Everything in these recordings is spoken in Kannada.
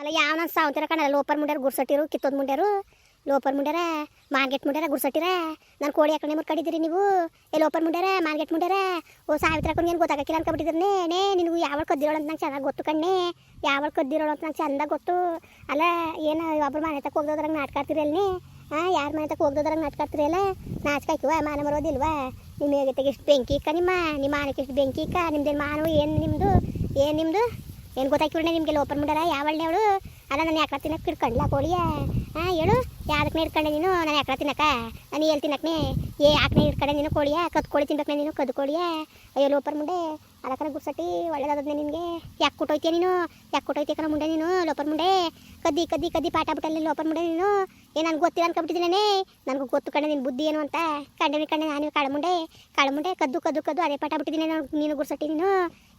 ಅಲ್ಲ, ಯಾವ ನಾನು ಸಾವಂತಿರ ಕಣ ಲೋಪರ್ ಮುಂಡ್ಯಾರ ಗುರ್ಸಟ್ಟಿರು ಕಿತ್ತೋದ್ ಮುಂಡ್ಯಾರು. ಲೋಪರ್ ಮುಂಡ್ಯಾರ ಮಾರ್ಗೆಟ್ ಮುಂಡ್ಯಾರ ಗುರ್ಸಟ್ಟಿರ ನಾನು ಕೋಳಿ ಹಾಕೊಂಡೆ ಮೂರು ಕಡಿದಿರಿ ನೀವು. ಏ, ಲೋಪರ್ ಮುಂಡ್ಯಾರ ಮಾರ್ಗೆಟ್ ಮುಂಡ್ಯಾರ. ಓ, ಸಾವಿತ್ರ ಹಾಕೊಂಡು ಏನು ಗೊತ್ತಾಗಕ್ಕಿಲ್ಲ ಅನ್ಕೊಬಿಟ್ಟಿದ್ರನೇ ನೇ, ನಿನಗೂ ಯಾವಳು ಕದ್ದಿರೋಳು ಅಂತ ನಂಗೆ ಚೆನ್ನಾಗಿ ಗೊತ್ತು ಕಣ್ಣೆ. ಯಾವಳು ಕದ್ದಿರೋಳು ಅಂತ ನಂಗೆ ಚಂದ ಗೊತ್ತು. ಅಲ್ಲ, ಏನು ಒಬ್ಬರು ಮನೆ ತಕ್ಕ ಹೋಗ್ದೋದ್ರಂಗೆ ಅಲ್ಲಿ ಹಾಂ ಯಾರ ಮನೆ ತಕ್ಕ ಹೋಗ್ದೋದ್ರಂಗೆ ನಾಟ್ಕಾಡ್ತೀರಿ ಅಲ್ಲ? ನಾಚ್ಕಾಯ್ಕಿವ ಮಾನ ಮರೋದಿಲ್ವಾ ನಿಮ್ಮ ಹೇಗೈತೆ ಎಷ್ಟು ಬೆಂಕಿ ಇಕ್ಕ ನಿಮ್ಮ ನಿಮ್ಮ ಮನೆಗೆ ಎಷ್ಟು ಬೆಂಕಿ ಇಕ್ಕ? ನಿಮ್ದೇನು ಮಾನವ ಏನು ನಿಮ್ಮದು ಏನು ನಿಮ್ಮದು ಏನು ಗೊತ್ತಾಯ್ಕಿವ್ರೆ ನಿಮಗೆ ಲೋಪರ್ ಮುಂಡಾರ ಯಾವಳ್ಳೆ ಅವಳು? ಅಲ್ಲ, ನಾನು ಯಾಕೆ ತಿನ್ನಕ್ಕೆ ಹಿಡ್ಕೊಂಡ್ಲ ಕೋಳಿಯ? ಹಾಂ, ಹೇಳು. ಯಾವ್ದಕ್ಕೆ ಹಿಡ್ಕೊಂಡೆ ನೀನು? ನಾನು ಯಾಕೆ ತಿನ್ನಕ ನಾನು ಎಲ್ಲಿ ತಿನ್ನಕ್ಕೆ ಏ ಯಾಕೆ ಹಿಡ್ಕೊಂಡೆ ನೀನು ಕೋಳಿಯ? ಕದ್ ಕೋಳಿ ತಿನ್ಬೇಕು ನೀನು, ಕದ್ ಕೋಳಿಯ? ಅಯ್ಯೋ ಲೋಪರ್ ಮುಂಡೆ. ಅದಕ್ಕನ ಗುಡ್ಸಟ್ಟಿ ಒಳ್ಳೆದಾದ್ನೆ ನಿನಗೆ. ಯಾಕೆ ಕೊಟ್ಟೋಯ್ತೀಯ ನೀನು? ಯಾಕೆ ಕೊಟ್ಟೋಯ್ತೀಯ ಕಣ ಮುಂಡೆ ನೀನು ಲೋಪರ್ ಮುಂಡೆ. ಕದ್ದಿ ಕದ್ದಿ ಕದ್ದಿ ಪಾಠ ಬಿಟ್ಟಲ್ಲಿ ಲೋಪರ್ ಮುಂಡೆ ನೀನು. ಏ, ನನಗೆ ಗೊತ್ತಿಲ್ಲ ಅನ್ಕೊಂಬಿಟ್ಟಿದ್ದೀನೇ ನನಗೂ ಗೊತ್ತು ಕಂಡೆ ನಿನ್ನ ಬುದ್ಧಿ ಏನು ಅಂತ. ಕಂಡೆ ಕಂಡೆ ನಾನು ಕಾಳು ಮುಂಡೆ. ಕದ್ದು ಕದ್ದು ಕದ್ದು, ಅದೇ ಪಾಠ ಬಿಟ್ಟಿದ್ದೀನಿ ನೀನು ಗುಡ್ಸಟ್ಟಿ ನೀನು.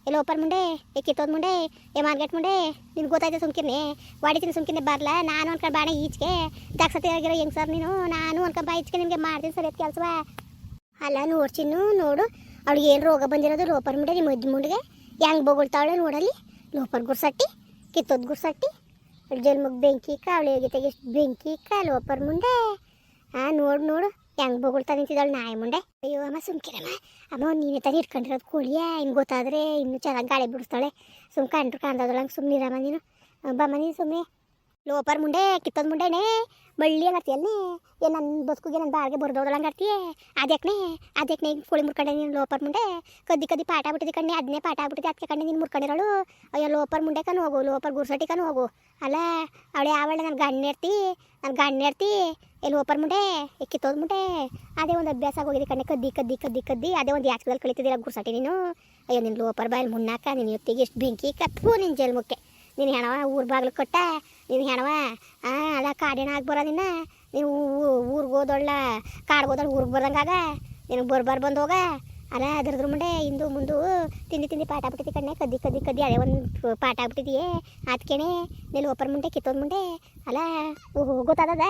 ಎಲ್ಲ ಓಪನ್ ಮುಂಡೆ ಏ ಕಿತ್ತೋದ್ ಮುಂಡೆ ಏ ಮಾರ್ಗೆಟ್ ಮುಂಡೆ ನಿನ್ಗೆ ಗೊತ್ತಾಯ್ತು ಸುಮ್ಕಿರ್ನೆ. ವಾಡಿತೀನಿ ಸುಮ್ಕಿರ್ನೆ ಬರಲ್ಲ ನಾನು ಅನ್ಕೊಂಡು ಬಾಣ ಈಚೆಗೆ. ಆಗಿರೋ ಹೆಂಗ್ ಸರ್ ನೀನು, ನಾನು ಅನ್ಕೊಂಡು ಬಾ ಈಚೆಗೆ ನಿಮಗೆ ಮಾಡ್ತೀನಿ ಸರಿ ಕೆಲಸವ. ಅಲ್ಲ ನೋಡ್ಚಿನ್ನು ನೋಡು. ಅವ್ಳಿಗೆ ಏನು ರೋಗ ಬಂದಿರೋದು ಲೋಪರ್ ಮುಂಡೆ ನಿಮ್ಮ ಅಜ್ಜಿ ಮುಂಡಿಗೆ ಹೆಂಗ್ ಬೊಗಳ್ತಾವಳೆ ನೋಡಲ್ಲಿ. ಲೋಪರ್ ಗುರ್ಸಟ್ಟಿ, ಕಿತ್ತೋದ್ ಗುರ್ಸಟ್ಟಿ. ಜಲ್ಮಗ್ ಬೆಂಕಿ ಗೀತೆಗೆ ಎಷ್ಟು ಬೆಂಕಿ ಕ ಲೋಪರ್ ಮುಂಡೆ ಹಾಂ ನೋಡು ನೋಡು. ಹೆಂಗ್ ಬೊಗಳ್ತಾ ನಿಂತಿದ್ದಾಳೆ ನಾಯಿ ಮುಂಡೆ ಅಯ್ಯೋ, ಅಮ್ಮ ಸುಮ್ಕಿರಮ್ಮ. ಅಮ್ಮ, ನೀನೇ ತಾನೇ ಇಟ್ಕೊಂಡಿರೋದು ಕೋಳಿಯ ಹಿಂಗೆ ಗೊತ್ತಾದರೆ ಇನ್ನೂ ಚೆನ್ನಾಗಿ ಗಾಳಿ ಬಿಡಿಸ್ತಾಳೆ. ಸುಮ್ ಕಂಡ್ರು ಕಾಣ್ದದೊಳಗೆ ಸುಮ್ಮನಿರಮ್ಮ ನೀನು ಬಮ್ಮ, ನೀನು ಸುಮ್ಮನೆ ಲೋಪರ್ ಮುಂಡೆ, ಕಿತ್ತೋದ್ ಮುಂಡೆನೆ ಮಳ್ಳಿ ಹಂಗರ್ತಿಯಲ್ಲಿ ಏ ನನ್ನ ಬದುಕಿಗೆ ನನ್ನ ಬಾಳ್ಗೆ ಬರ್ದೋದಳಂಗೆ ಆಡ್ತೀಯ ಅದಕ್ಕೆ ಅದ್ಯಾಕ್ನೆ ಕೋಳಿ ಮುರ್ಕಂಡೆ ನೀನು ಲೋಪರ್ ಮುಂಡೆ, ಕದ್ದಿ ಕದಿ ಪಾಠ ಆಗ್ಬಿಟ್ಟಿದೆ ಕಣ್ಣೆ ಅದನ್ನೇ ಪಾಠ ಆಗ್ಬಿಟ್ಟಿದೆ ಅದಕ್ಕೆ ಕಣ್ಣೆ ನೀನು ಮುರ್ಕೊಂಡಿರೋಳು. ಅಯ್ಯೋ, ಲೋಪರ್ ಮುಂಡೆ ಕನು ಹೋಗು, ಲೋಪರ್ ಗುರ್ಸಟಿ ಕನ್ ಹೋಗು. ಅಲ್ಲ, ಅವಳೆ ಯಾವಳೆ ನನ್ನ ಗಣ್ಣ ಇರ್ತಿ ನನ್ನ ಗಣ್ಣ ಇರ್ತಿ ಎಲ್ಲಿ ಲೋಪರ್ ಮುಂಡೆ ಕಿತ್ತೋದ್ ಮುಂಡೆ, ಅದೇ ಒಂದು ಅಭ್ಯಾಸ ಆಗೋಗಿದೆ ಕಣ್ಣೆ, ಕದ್ದಿ ಕದ್ದಿ ಕದ್ದಿ ಕದ್ದಿ, ಅದೇ ಒಂದು ಯಾಚಕದಲ್ಲಿ ಕಳಿತಿದ್ದಿಲ್ಲ ಗುರ್ಸಟಿ ನೀನು. ಅಯ್ಯೋ ನಿನ್ನ ಲೋಪರ್ ಬಾಯಲ್ಲಿ ಮುನ್ನಾಕ ನಿನ್ನ ಹೊತ್ತಿಗೆ ಎಷ್ಟು ಬೆಂಕಿ ಕಪ್ಪು ನಿನ್ನ ಜಲ್ಮುಕ್ಕೆ. ನೀನು ಹೆಣವ ಊರ ಬಾಗ್ಲು ಕೊಟ್ಟ ನೀನು ಹೆಣವ? ಅಲ್ಲ ಕಾಡಿನ ಆಗಿ ಬರೋ ನೀವು ಊರಿಗೆ ಹೋದೊಳ್ಳ, ಕಾಡ್ಗೆ ಹೋದೊಳ್ಳ ಊರಿಗೆ ಬರ್ದಂಗಾಗ? ನಿನಗೆ ಬರ್ಬಾರ್ ಬಂದು ಹೋಗ? ಅಲ್ಲ ಅದ್ರದ್ರ ಮುಂಡೆ ಇಂದು ಮುಂದು ತಿಂದು ತಿಂದು ಪಾಠ ಆಗ್ಬಿಟ್ಟಿದ್ದಿ ಕಣ್ಣೆ, ಕದ್ದಿ ಕದ್ದಿ ಕದ್ದಿ ಅದೇ ಒಂದು ಪಾಠ ಆಗ್ಬಿಟ್ಟಿದೆಯೇ? ಅದಕ್ಕೇನೆ ನೀನು ಒಪ್ಪರ್ ಮುಂಡೆ ಕಿತ್ತೋದ್ ಮುಂಡೆ ಅಲ್ಲ ಓಹೋ ಗೊತ್ತಾದದ?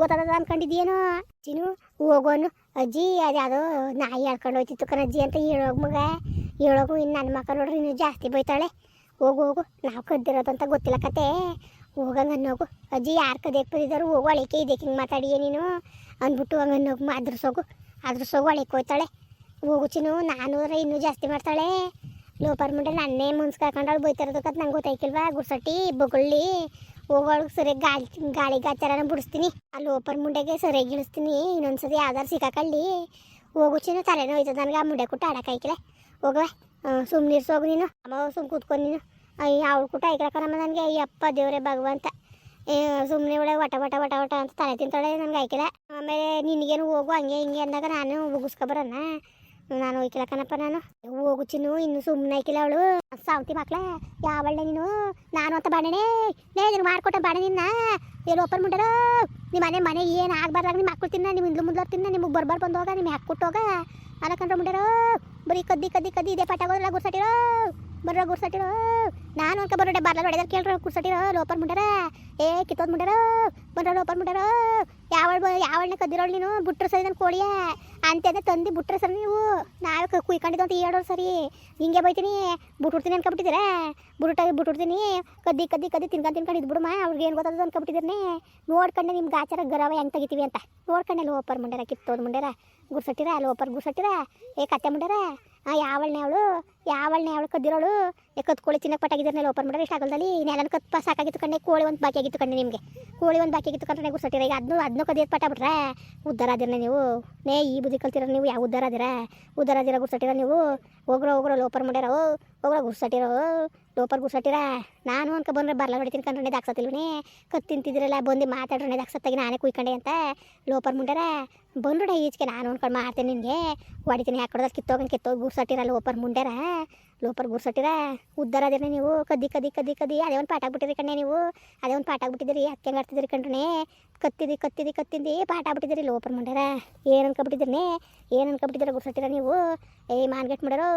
ಗೊತ್ತಾದದ ಅನ್ಕೊಂಡಿದ್ದೀಯೇನೋ? ಚಿನು ಹೋಗೋನು ಅಜ್ಜಿ, ಅದು ಯಾವುದೋ ನಾಯಿ ಹೇಳ್ಕೊಂಡು ಹೋಯ್ತಿತ್ತು ಕಣಜ್ಜಿ ಅಂತ ಹೇಳೋಗ ಮಗ. ಹೇಳೋಗು ಇನ್ನು ನನ್ನ ಮಕ್ಕ ನೋಡ್ರಿ, ಇನ್ನೂ ಜಾಸ್ತಿ ಬೈತಾಳೆ. ಹೋಗು ಹೋಗು, ನಾವು ಕದ್ದಿರೋದು ಅಂತ ಗೊತ್ತಿಲ್ಲ ಕತೆ. ಹೋಗಂಗೆ ಅನ್ನೋಗು. ಅಜ್ಜಿ ಯಾರು ಕದೇಕ್ ಬಂದಿದ್ದಾರು ಹೋಗು, ಅಳಿಕೆ ಇದಕ್ಕೆ ಹಿಂಗೆ ಮಾತಾಡಿಯೇ ನೀನು? ಅಂದ್ಬಿಟ್ಟು ಹಂಗೆ ಅನ್ನೋಗು ಅದ್ರಸೋಗು ಅದ್ರಸೋಗು ಅಳಿಕೆ ಹೋಯ್ತಾಳೆ. ಹೋಗು ನಾನು ಇನ್ನೂ ಜಾಸ್ತಿ ಮಾಡ್ತಾಳೆ. ಲೋಪರ್ ಮುಂಡೆ ನನ್ನೇ ಮುನ್ಸ್ಕಾಕೊಂಡಳು ಬೈತಾರೋದಕ್ಕಂತ ನಂಗೆ ಗೊತ್ತಾಯ್ಕಿಲ್ವಾ? ಗುಡ್ಸಟ್ಟಿ, ಬೊಗಳ್ಳಿ. ಹೋಗೋಳಗೆ ಸರಿಯಾಗಿ ಗಾಳಿ ಗಾಳಿ ಗಾಚಾರನ ಬಿಡಿಸ್ತೀನಿ. ಆ ಲೋಪರ್ ಮುಂಡೆಗೆ ಸರಿಯಾಗಿ ಇಳಿಸ್ತೀನಿ. ಇನ್ನೊಂದ್ಸತಿ ಯಾವ್ದಾರು ಸಿಕ್ಕಾಕಳ್ಳಿ ಹೋಗು ಚಿನ್ನು ತಲೆನೋ ಹೋಯ್ತದ ನನಗೆ, ಆ ಮುಂಡೆ ಕೊಟ್ಟು ಆಡೋಕ್ಕಾಯ್ಕಿಲ್ಲ ಹೋಗವೆ ಸುಮ್ಮನೆ ಇರ್ಸೋಗು ನೀನು. ಅಮ್ಮ ಸುಮ್ಮ ಕೂತ್ಕೊಂಡು ನೀನು. ಅಯ್ಯ, ಅವಳು ಕೂಟ ಐಕ್ರಕರಮ್ಮ ನನಗೆ ಅಯ್ಯಪ್ಪ ದೇವ್ರೆ, ಭಗವಂತ. ಸುಮ್ಮನೆ ಒಳಗೆ ವಟ ವಟ ವಟ ವಟ ಅಂತ ತಲೆ ತಿಂತಾಳೆ ನನಗೆ ಐಕಿಲ್ಲ ಆಮೇಲೆ ನಿನಗೇನು ಹೋಗು, ಹಂಗೆ ಹಿಂಗೆ ಅಂದಾಗ ನಾನು ಮುಗಿಸ್ಕೊಬರನ್ನ ನಾನು ಹೋಯ್ಕಿಲ್ಲ ಕಣಪ್ಪ ನಾನು. ಹೋಗು ಚಿನ್ನು, ಇನ್ನು ಸುಮ್ಮನೆ ಐಕಿಲ್ಲ ಅವಳು. ಸಾವಂತಿ ಮಕ್ಳ ಯಾವಳ್ಳೆ ನೀನು? ನಾನು ಅಂತ ಬಾಣೆ ಲೇ, ನೀನು ಮಾಡ್ಕೊಟ್ಟ ಬಾಣೆ ನಿನ್ನ. ಏನು ಓಪನ್ ಮಾಡ್ಯಾರ ನಿಮ್ಮ ಮನೆ ಮನೆ ಏನು ಆಗ್ಬಾರ್ದಾಗ ನಿಮ್ಮ ಮಕ್ಕಳು ತಿನ್ನ, ನಿಮ್ಮ ಹಿಂದ್ಲು ಮುಂದ್ಲು ತಿನ್ನ, ನಿಮಗೆ ಬರ್ಬಾರ್ ಬಂದೋಗ, ನಿಮ್ಗೆ ಹ್ಯಾಕ್ ಕೊಟ್ಟೋಗ. ಅಲ್ಲ ಕಂಡ್ರೆ ಬರೀ ಕದ್ದಿ ಕದ್ದಿ ಕದ್ದಿ ಇದೇ ಪಟಾಗೋದಿಲ್ಲ ಗುರ್ಸಟ್ಟಿರೋ? ಬರ್ರ ಗುರ್ಸಟ್ಟಿರೋ? ನಾನು ಅನ್ಕ ಬರೋಡೆ ಬರ್ಲ ಹೊಡೆದಾರ ಕೇಳ್ರ ಗುರ್ಸಟ್ಟಿರೋ ಲೋಪರ್ ಮುಂಡರ ಏ, ಕಿತ್ತೋದ್ ಮುಂಡರ ಬರ ಲೋಪರ್ ಮುಂಡರ ಯಾವಳ ಯಾವಳನ್ನ ಕದ್ದಿರೋಳು ನೀನು? ಬಿಟ್ರೆ ಸರಿ ನನ್ನ ಕೋಳಿಯ. ಅಂತೆಲ್ಲ ತಂದು ಬಿಟ್ರೆ ಸರಿ ನೀವು. ನಾವೇ ಕುಯ್ಕೊಂಡಿದ್ದು ಅಂತ ಹೇಳೋರು ಸರಿ. ಹಿಂಗೆ ಬೈತೀನಿ. ಬಿಟ್ಬಿಡ್ತೀನಿ ಅನ್ಕೊಬಿಟ್ಟಿದ್ದೀರಾ? ಬಿಟ್ಟಾಗಿ ಬಿಟ್ಬಿಡ್ತೀನಿ ಕದ್ದಿ ಕದ್ದಿ ಕದ್ದಿ ತಿನ್ಕೊಂಡು ತಿನ್ಕೊಂಡು ಇದ್ಬಿಡುಮ ಅವ್ರಿಗೆ ಏನು ಗೊತ್ತದ ಅನ್ಕೊಬಿಟ್ಟಿದ್ದೀರನೇ? ನೋಡ್ಕೊಂಡೆ ನಿಮ್ಗೆ ಆಚಾರ ಗರವ ಹೆಂಗೆ ತೆಗಿತೀವಿ ಅಂತ. ನೋಡ್ಕೊಂಡೆ ಲೋಪರ್ ಮುಂಡರ ಕಿತ್ತೋದ್ ಮುಂಡರ ಗುರ್ಸಟ್ಟಿರ ಲೋಪರ್ ಗುರ್ಸಟ್ಟಿರ ಏ, ಕತ್ತೆ ಮುಂಡರ ಆ ಯಾವಳನೆ ಅವಳು? ಯಾವಳನೆ ಯಾವಳು ಕದ್ದಿರೋಳು? ಕೋಳಿ ತಿನ್ನಕ್ಕೆ ಪಟ್ಟಾಗಿದ್ರೆ ಓಪನ್ ಮಾಡಿದ್ರೆ ಇಷ್ಟ ಆಗಲ್ದಲ್ಲಿ. ನೆಲನ ಕತ್ ಸಾಕಾಗಿತ್ತು ಕಣ್ಣೆ, ಕೋಳಿ ಒಂದು ಬಾಕಿ ಆಗಿತ್ತು ಕಣ್ಣೆ ನಿಮಗೆ. ಕೋಳಿ ಒಂದು ಬಾಕಿ ಆಗಿತ್ತು ಕಂಡ್ರೆ ಗುರ್ಸಟ್ಟಿರ. ಈಗ ಅದನ್ನು ಅದನ್ನು ಕದಿಯೋದು ಪಟ್ಟ ಬಿಟ್ರೆ ಉದ್ದಾರ ಅದಿರ ನೀವು? ನೇ, ಈ ಬುದ್ಧಿ ಕಲ್ತಿರ ನೀವು ಯಾವ ಉದ್ದಾರ ಆದಿರ? ಉದ್ದಾರ ಅದಿರ ಗುರ್ಸಟ್ಟಿರ ನೀವು? ಹೋಗ್ರೋ ಹೋಗ್ರೋ, ಲೋಪರ್ ಮಾಡ್ಯಾರ? ಹೋಗ್ರೋ, ಗುರ್ಸಟ್ಟಿರೋ? ಲೋಪರ್, ಗುರ್ಸಟ್ಟಿರ? ನಾನು ಅನ್ಕೊ ಬಂದ್ರೆ ಬರ್ಲ ಹೊಡಿತೀನಿ ಕಂಡ್ರೆ ದಾಕ್ಸತಿಲ್ವನೇ ಕತ್ ತಿಂತಿದ್ರಲ್ಲ ಬಂದು ಮಾತಾಡ್ರೆ ದಾಕ್ಸತ್ತಾಗಿ ನಾನೇ ಕುಯ್ಕೊಂಡೆ ಅಂತ ಲೋಪರ್ ಮುಂಡಾರ ಬಂದ್ಬಿಡ ಈಚೆಗೆ ನಾನು ಅನ್ಕೊಂಡು ಮಾಡ್ತೇನೆ ನಿನಗೆ. ಹೊಡಿತೀನಿ ಹಾಕೊಡ್ದಲ್ಲಿ ಕಿತ್ತೋಗಂಗೆ ಕಿತ್ತೋಗಿ ಗುರ್ಸಟ್ಟಿರ ಲೋಪರ್ ಮುಂಡ್ಯಾರ. ಲೋಪರ್ ಗುರ್ಸಟ್ಟಿರ ಉದ್ದಾರ ಅದೇ ನೀವು? ಕದ್ದಿ ಕದ್ದಿ ಕದ್ದಿ ಕದ್ದಿ. ಅದೇ ಒಂದು ಪಾಠ ಆಗ್ಬಿಟ್ಟಿರಿ ಕಣ್ಣೆ ನೀವು. ಅದೇ ಒಂದು ಪಾಠ ಆಗ್ಬಿಟ್ಟಿದ್ದೀರಿ ಹೆಂಗೆ ಆಡ್ತಿದ್ದೀರಿ ಕಣ್ರೆ? ಕತ್ತಿದಿ ಕತ್ತಿದಿ ಕತ್ತಿದ್ದಿ ಪಾಠ ಆಗ್ಬಿಟ್ಟಿದ್ದೀರಿ ಲೋಪರ್ ಮುಂಡ್ಯಾರ ಏನು ಅನ್ಕೊಬಿಟ್ಟಿದ್ದೀರಿ ಏನು ಅನ್ಕೊಬಿಟ್ಟಿದ್ದೀರ ಗುರ್ಸಟ್ಟಿರ ನೀವು? ಏ, ಮಾನ್ಗೆಟ್ ಮಾಡ್ಯಾರೋ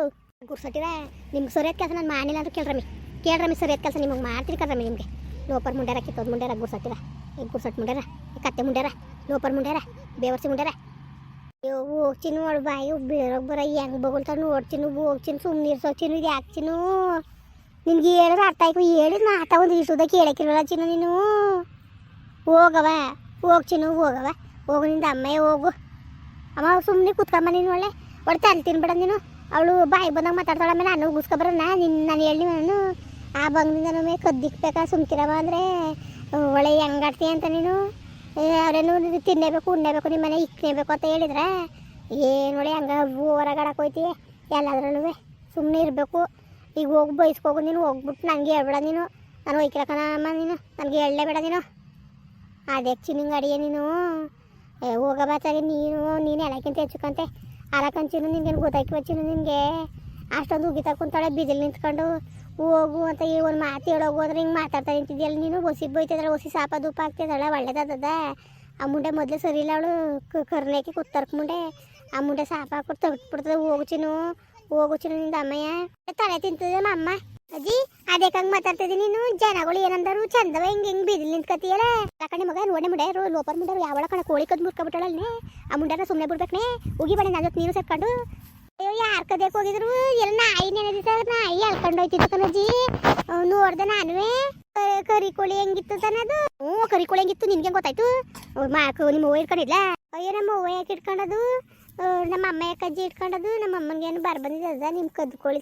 ಗುರ್ಸಟ್ಟಿರ ನಿಮ್ಗೆ ಸರಿಯಾದ ಕೆಲಸ ನಾನು ಮಾಡಿಲ್ಲ ಅಂದ್ರೆ ಕೇಳ್ರಮ್ಮಿ ಕೇಳ್ರಮ್ಮಿ ಸರಿಯಾದ ಕೆಲಸ ನಿಮಗೆ ಮಾಡ್ತೀನಿ ಕರ್ರಮ್ಮಿ ನಿಮಗೆ. ಲೋಪರ್ ಮುಂಡ್ಯಾರ ಕಿತ್ತೋದು ಮುಂಡ್ಯಾರ ಗುರ್ಸಟ್ಟಿರ ಗುರ್ಸಟ್ ಮುಂಡ್ಯಾರ ಕತ್ತೆ ಮುಂಡ್ಯಾರ ಲೋಪರ್ ಮುಂಡ್ಯಾರ ಬೇವರ್ಸಿ ಮುಂಡ್ಯಾರ ಅಯ್ಯೋ ಹೋಗ್ತೀನಿ ನೋಡು ಬಾಯಿ ಬೇರೋಗ್ ಬರ ಹೆಂಗ್ ಬಗಳ್ತಾವ ನೋಡ್ತೀನಿ ಹೋಗ್ತೀನಿ ಸುಮ್ಮನೆ ಇರ್ಸೋಗ್ತೀನಿ ಇದು ಯಾಕೆ ಚಿನ್ನು ನಿನ್ಗೆ ಹೇಳಿದ್ರೆ ಅರ್ಥ ಆಯ್ತು ಹೇಳಿದ್ ಮಾತಾ ಒಂದು ಇಷ್ಟುದ ಕೇಳಕ್ಕಿರಲ್ಲ ಚಿನ್ನ ನೀನು? ಹೋಗವ ಹೋಗ್ ಚಿನ್ನು ಹೋಗವ ಹೋಗು ನಿಂದ ಅಮ್ಮಯ್ಯ, ಹೋಗು. ಅಮ್ಮ ಸುಮ್ಮನೆ ಕುತ್ಕೊಂಬ ನೀನು ಒಳ್ಳೆ. ಒಟ್ಟು ತಲೆ ತಿನ್ಬೇಡ ನೀನು. ಅವಳು ಬಾಯಿ ಬಂದಾಗ ಮಾತಾಡ್ತಾಳೆ ಆಮೇಲೆ ನಾನು ಉಗಿಸ್ಕೊಬರೋಣ ನಿನ್ನ ನಾನು ಹೇಳಿ ನಾನು. ಆ ಬಂಗದಿಂದ ನಮಗೆ ಕದ್ದಿಕ್ಬೇಕಾ ಸುಮ್ಕಿರವ ಅಂದರೆ, ಒಳ್ಳೆ ಹೆಂಗಾಡ್ತೀಯ ಅಂತ ನೀನು? ಅವರೇನು ತಿನ್ನಬೇಕು, ಉಣ್ಣೇಬೇಕು, ನಿಮ್ಮ ಮನೆ ಇಕ್ನೇಬೇಕು ಅಂತ ಹೇಳಿದ್ರೆ, ಏನು ನೋಡಿ ಹಂಗೆ ಹೊರಗಡಕ್ಕೆ ಹೋಯ್ತಿ ಎಲ್ಲದ್ರಲ್ಲೂ ಸುಮ್ಮನೆ ಇರಬೇಕು. ಈಗ ಹೋಗಿ ಬೈಸ್ಕೋಗು ನೀನು, ಹೋಗ್ಬಿಟ್ಟು ನನಗೆ ಹೇಳ್ಬೇಡ ನೀನು. ನಾನು ಒಯ್ಕಿರಕನಮ್ಮ ನೀನು, ನನಗೆ ಹೇಳಲೇಬೇಡ ನೀನು. ಅದೇ ನಿಂಗೆ ಅಡಿಗೆ ನೀನು. ಹೋಗಬಾಚಾಗಿ ನೀನು ನೀನು ಎಲ್ಲಕ್ಕಿಂತ ಹೆಚ್ಚುಕಂತೆ ಅಲಕಂಚಿನು ನಿನ್ಗೇನು ಗೊತ್ತಾಕಿ ಚಿನ್ನು ನಿನಗೆ. ಅಷ್ಟೊಂದು ಉಗಿತಾ ಕುಂತಾಳೆ ಬಿದಿಲು ನಿಂತ್ಕೊಂಡು. ಹೋಗು ಅಂತ ಈ ಒಂದು ಮಾತು ಹೇಳೋಗು ಅಂದ್ರೆ ಹಿಂಗೆ ಮಾತಾಡ್ತಾ ನಿಂತಿದ್ಯಲ್ಲ ನೀನು ಒಸಿ ಬೈತಿದ್ದಾಳೆ ಒಸಿ ಸಾಪ ದೂಪ ಆಗ್ತಿದ್ದಾಳೆ ಒಳ್ಳೇದದ ಆ ಮುಂಡೆ ಮೊದಲು ಸರಿ ಇಲ್ಲ ಅವಳು ಕರ್ನೇಕಿ ಕುತ್ತರ್ಕ ಮುಂಡೆ. ಆ ಮುಂಡೆ ಸಾಪ ಹಾಕ್ಬಿಟ್ಟು ತಗ್ಬಿಡ್ತದೆ ಹೋಗು ಚಿನ್ನು ಹೋಗು ಚಿನ್ನು ನಿಂದ ಅಮ್ಮಯ್ಯ. ತಲೆ ತಿಂತದೆ ಅಮ್ಮ? ಅಜ್ಜಿ, ಅದೇ ಹಂಗೆ ಮಾತಾಡ್ತಿದ್ದಿ ನೀನು? ಜನಗಳು ಏನಂದರು? ಚಂದವ ಹಿಂಗೆ ಹಿಂಗೆ ಬಿದಿಲು ನಿಂತ್ಕತಿಯಲ್ಲ ಕಣೆ ಮಗ, ನೋಡಿ ಮುಂಡೆ, ರೋ ಲೋಪರ್ ಮುಂಡೆ, ಯಾವಳ ಕಣ ಕೋಳಿ ಕದ್ ಮುರ್ಕೊಬಿಟ್ಟಳಲ್ಲೇ? ಆ ಮುಂಡನ ಸುಮ್ಮನೆ ಬಿಡ್ಬೇಕನೆ? ಉಗಿ ಬಣ್ಣ ನಾನು ನೀರು ಸೇರ್ಕೊಂಡು. ಅಯ್ಯೋ, ಯಾರ ಕದೇಕ್ ಹೋಗಿದ್ರು? ಎಲ್ಲ ನಾಯಿ ನೆನೆದಿತ್ತ ನಾಯಿ ಎಳ್ಕೊಂಡು ಹೋಯ್ತಿತ್ತು ಕಣಜ್ಜಿ ನೋಡ್ದೆ ನಾನುವೆ. ಕ- ಕರಿ ಕೋಳಿ ಹೆಂಗಿತ್ತು ತನದು ಹ್ಞೂ, ಕರಿ ಕೋಳಿ ಹೆಂಗಿತ್ತು, ನಿನ್ಗೆ ಗೊತ್ತಾಯ್ತು? ಮಾಕು ನಿಮ್ಮ ಅವ್ವ ಇಟ್ಕೊಂಡಿಲ್ಲ ಅಯ್ಯೋ, ನಮ್ಮ ಅವ್ವ ಯಾಕೆ ಇಟ್ಕೊಂಡದು ನಮ್ಮ ಅಮ್ಮ ಯಾಕೆ ಅಜ್ಜಿ ಇಟ್ಕೊಂಡದು ನಮ್ಮ ಅಮ್ಮನಿಗೇನು ಬರ ಬಂದಿದ್ದದ ನಿಮ್ಮ ಕದ್ದು ಕೋಳಿ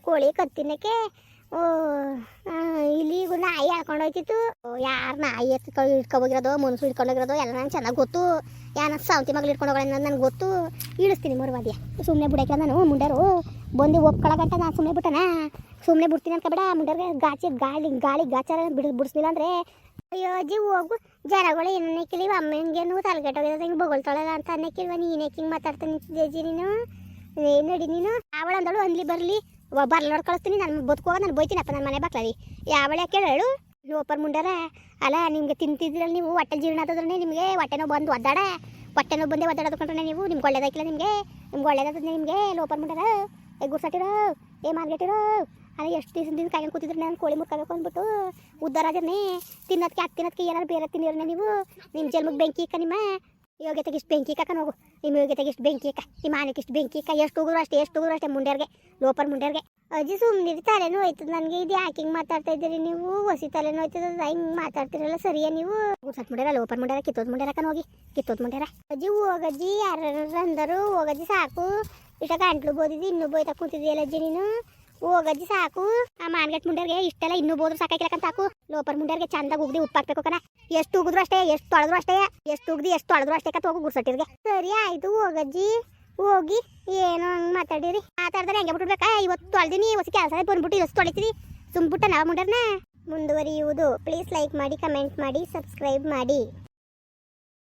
ಕೋಳಿ ಕತ್ತಿನಕ್ಕೆ? ಓ ಆ, ಇಲ್ಲಿ ಈಗ ನಾಯಿ ಎಳ್ಕೊಂಡು ಹೋಯ್ತಿತ್ತು. ಯಾರು ನಾಯಿ ಎತ್ಕೊ ಇಟ್ಕೊಬೋಗಿರೋದು ಮನುಷ್ಯ ಇಟ್ಕೊಂಡೋಗಿರೋದು ಎಲ್ಲ ನಂಗೆ ಚೆನ್ನಾಗಿ ಗೊತ್ತು. ಯಾನ ಸಾವಂತಿ ಮಗಳು ಇಟ್ಕೊಂಡು ಹೋಗೋಣ ನನಗೆ ಗೊತ್ತು. ಇಳಿಸ್ತೀನಿ ಮರುವಾದ್ಯ ಸುಮ್ಮನೆ ಬಿಡಕ್ಕೆ ನಾನು ಮುಂಡರು. ಬಂದು ಒಪ್ಕೊಳಗಂಟ ನಾನು ಸುಮ್ಮನೆ ಬಿಟ್ಟನ. ಸುಮ್ಮನೆ ಬಿಡ್ತೀನಿ ಅನ್ಕೊಬೇಡ ಮುಂಡರ್ಗೆ ಗಾಚಿ ಗಾಳಿ ಗಾಳಿ ಗಾಚಾರ ಬಿಡ್ ಬಿಡಿಸ್ಲಿಲ್ಲ ಅಂದರೆ ಅಯ್ಯೋ ಅಜ್ಜಿ ಹೋಗು. ಜನಗಳು ಏನನ್ನ ಕೇಳಿವ ಅಮ್ಮಂಗೇನು ತಲೆಗೆಟ್ಟೋಗಿರೋದು ಹಿಂಗೆ ಬೊಗಳ್ತಾಳಲ್ಲ ಅಂತ ಅನ್ನಕ್ಕಿಲ್ವ ನೀನೇ ಹಿಂಗೆ ಮಾತಾಡ್ತಾ ನಿಂತಿದ್ದೆ ನೀನು? ಏ ನಡಿ ನೀನು. ಅವಳಂದಳು ಅನ್ಲಿ ಬರಲಿ. ಬರ್ಲೋಡ್ ಕಳಿಸ್ತೀನಿ, ನಾನು ಬದುಕುವಾಗ ನಾನು ಬೈತೀನಪ್ಪ ನನ್ನ ಮನೆ ಬಾಕ್ಲಲ್ಲಿ ಯಾವಳೆ ಹೇಳು. ಲೋಪರ್ ಮುಂಡರ, ಅಲ್ಲ ನಿಮ್ಗೆ ತಿಂತಿದ್ರಲ್ಲ ನೀವು ಹೊಟ್ಟೆ ಜೀರ್ಣ ಆದ್ರೆ ನಿಮಗೆ ಹೊಟ್ಟೆ ನೋವು ಬಂದು ಒದ್ದಾಡ. ಹೊಟ್ಟೆ ನೋವು ಬಂದೇ ಒದ್ದಾಡೋದು ಕಂಡ್ರೆ ನೀವು, ನಿಮ್ಗೆ ಒಳ್ಳೇದಾಗಿಲ್ಲ ನಿಮಗೆ. ನಿಮ್ಗೆ ಒಳ್ಳೇದಾದ ನಿಮಗೆ ಲೋಪರ್ ಮುಂಡರ. ಏ ಗುರ್ಸಾಟಿರೋ, ಏ ಮಾರ್ಗೆಟಿರೋ ಅಲ್ಲ ಎಷ್ಟು ದಿವಸದಿಂದ ಕಾಯ್ಕೊಂಡು ಕೂತಿದ್ರೆ ನಾನು, ಕೋಳಿ ಮುರ್ಕೋಬೇಕು ಅಂದ್ಬಿಟ್ಟು. ಉದ್ದಾರ ಅದನ್ನೇ ತಿನ್ನೋದಕ್ಕೆ ಅದು ತಿನ್ನೋದಕ್ಕೆ ಬೇರೆ ತಿನ್ನಿರನೇ ನೀವು. ನಿಮ್ಮ ಜನ್ಮಕ್ಕೆ ಬೆಂಕಿ ಇಕ್ಕ ನಿಮ್ಮ. ಯೋಗ್ಯತೆಗೆ ಇಷ್ಟು ಬೆಂಕಿ ಕಾಕ ಹೋಗು ನಿಮ್ಮ ಯೋಗ್ಯತೆಗೆ ಇಷ್ಟು ಬೆಂಕಿ ಕಾ ನಿಮ್ಮ ಆನೆಗೆ ಇಷ್ಟು ಬೆಂಕಿ ಕಾ ಎಷ್ಟು ಉಗುರು ಅಷ್ಟೇ, ಎಷ್ಟು ಉಗುರು ಅಷ್ಟೇ ಮುಂಡ್ಯಾರ್ಗೆ ಲೋಪರ್ ಮುಂಡ್ಯಾರ್ಗೆ ಅಜ್ಜಿ ಸುಮ್ಮನೆ ತಲೆನೂ ಹೋಯ್ತದ ನನಗೆ. ಇದು ಯಾಕೆ ಹಿಂಗೆ ಮಾತಾಡ್ತಾ ಇದ್ದೀರಿ ನೀವು? ಹೊಸಿ ತಲೆನೋ ಆಯ್ತದ ಹಿಂಗೆ ಮಾತಾಡ್ತಿರಲ್ಲ, ಸರಿಯಾ ನೀವು? ಸತ್ ಮುಂಡ್ಯಾರ ಲೋಪರ್ ಮುಂಡ್ಯಾರ ಕಿತ್ತೋದ್ ಮುಂಡ್ಯಾರ ಹೋಗಿ ಕಿತ್ತೋದ್ ಮುಂಡ್ಯಾರ ಅಜ್ಜಿ, ಹೋಗಜ್ಜಿ ಯಾರು ಅಂದರು? ಹೋಗಜ್ಜಿ ಸಾಕು. ಇಷ್ಟ ಗಂಟ್ಲು ಬೋದಿದ್ದು, ಇನ್ನೂ ಬೋಯ್ತಾ ಕೂತಿದ್ಯಲ್ಲ ಅಜ್ಜಿ ನೀನು? ಹೋಗಜ್ಜಿ ಸಾಕು. ಆ ಮಾನ್ಗಟ್ ಮುಂಡ್ಯಾರ್ಗೆ ಇಷ್ಟೆಲ್ಲ ಇನ್ನೂ ಬೋದ್ರು ಸಾಕಾಕಿಲಕಂತ ಸಾಕು. ಲೋಪರ್ ಮುಂಡ್ಯಾರ್ಗೆ ಚಂದಾಗಿ ಉಗ್ದಿ ಉಪ್ಪು ಹಾಕ್ಬೇಕು ಕಣ. ಎಷ್ಟು ಉಗಿದ್ರು ಅಷ್ಟೇ, ಎಷ್ಟು ತೊಳೆದ್ರು ಅಷ್ಟೇ. ಎಷ್ಟು ಉಗ್ದಿ, ಎಷ್ಟು ತೊಳೆದ್ರು ಅಷ್ಟೇ ಕತ್ ಹೋಗು ಗುರ್ಸಟ್ಟಿರ್ಗೆ ಸರಿ ಆಯ್ತು ಹೋಗಜ್ಜಿ ಹೋಗಿ, ಏನೋ ಹಂಗ್ ಮಾತಾಡಿರಿ. ಮಾತಾಡ್ತಾರೆ ಹೆಂಗೆ ಬಿಟ್ಬಿಡ್ಬೇಕಾ? ಇವತ್ತು ತೊಳ್ದಿನಿ, ಹೊಸ ಕೆಲಸ ಬಂದ್ಬಿಟ್ಟು ಇವತ್ತು ತೊಳಿತೀರಿ. ಸುಮ್ಬಿಟ್ಟ ನಾವು ಮುಂಡರ್ನ? ಮುಂದುವರಿಯುವುದು. ಪ್ಲೀಸ್ ಲೈಕ್ ಮಾಡಿ ಕಮೆಂಟ್ ಮಾಡಿ ಸಬ್ಸ್ಕ್ರೈಬ್ ಮಾಡಿ.